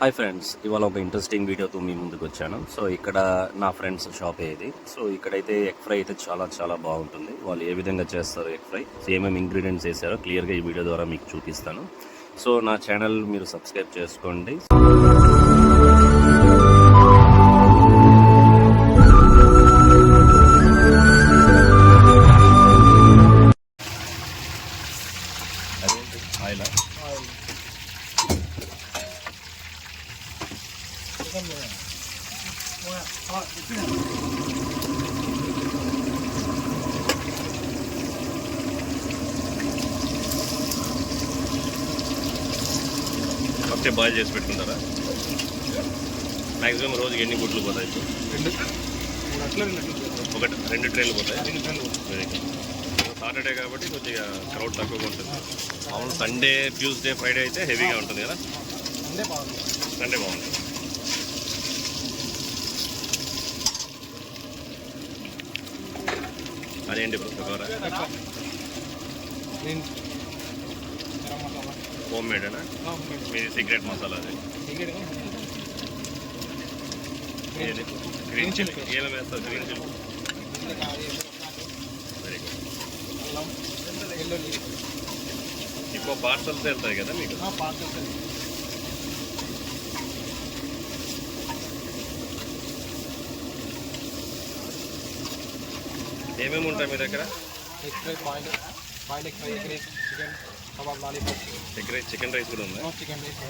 Hi friends ఇవాళ ఒక interesting వీడియోతో మీ ముందుకు వచ్చాను. సో ఇక్కడ నా ఫ్రెండ్స్ షాప్ ఇది. సో ఇక్కడైతే ఎగ్ ఫ్రై అయితే చాలా చాలా బాగుంటుంది. వాళ్ళు ఏ విధంగా చేస్తారు ఎగ్ ఫ్రై సో ఏమేమి ఇంగ్రీడియంట్స్ వేసారో క్లియర్గా ఈ వీడియో ద్వారా మీకు చూపిస్తాను. సో నా ఛానల్ మీరు సబ్స్క్రైబ్ చేసుకోండి. ఫస్ట్ బాయిల్ చేసి పెట్టుకుంటారా? మ్యాక్సిమం రోజుకి ఎన్ని గుడ్లు పోతాయి ఇప్పుడు? అట్లా ఒకటి రెండు ట్రైన్లు పోతాయి. సాటర్డే కాబట్టి కొద్దిగా క్రౌడ్ తక్కువగా ఉంటుంది. మామూలు సండే ట్యూస్డే ఫ్రైడే అయితే హెవీగా ఉంటుంది కదా? సండే బాగుంటుంది. అదేంటి ఇప్పుడు కూర? హోమ్ మేడేనా. మీది సీక్రెట్ మసాలా అది. గ్రీన్ చిల్లీ ఏమేమి వేస్తారు గ్రీన్ చిల్లీ వెరీ గుడ్ ఎక్కువ పార్సల్స్ వెళ్తాయి కదా మీకు? పార్సల్ ఏమేమి ఉంటాయి మీ దగ్గర egg fry boil boil egg fry egg rice chicken kebab lollipop. Egg rice chicken rice కూడా ఉందా? చికెన్ రైస్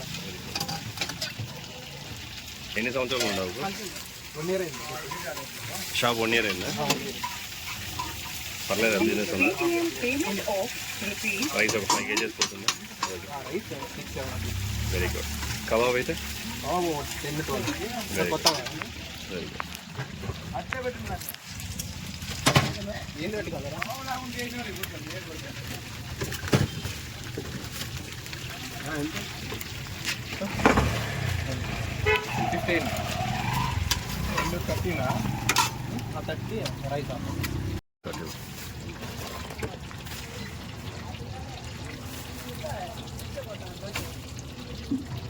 ఎన్ని సంవత్సరాలు ఉండవు వన్ ఇయర్ అయింది. షాప్ వన్ ఇయర్ అయిందా. పర్లేదు బిజినెస్ ఉందా? రైస్ ఒక ఫైవ్ కేజెస్ పోతుందా వెరీ గుడ్ కబాబ్ అయితే? Kebab ten twelve very good fifteen రెండు థర్టీనా థర్టీ రైస్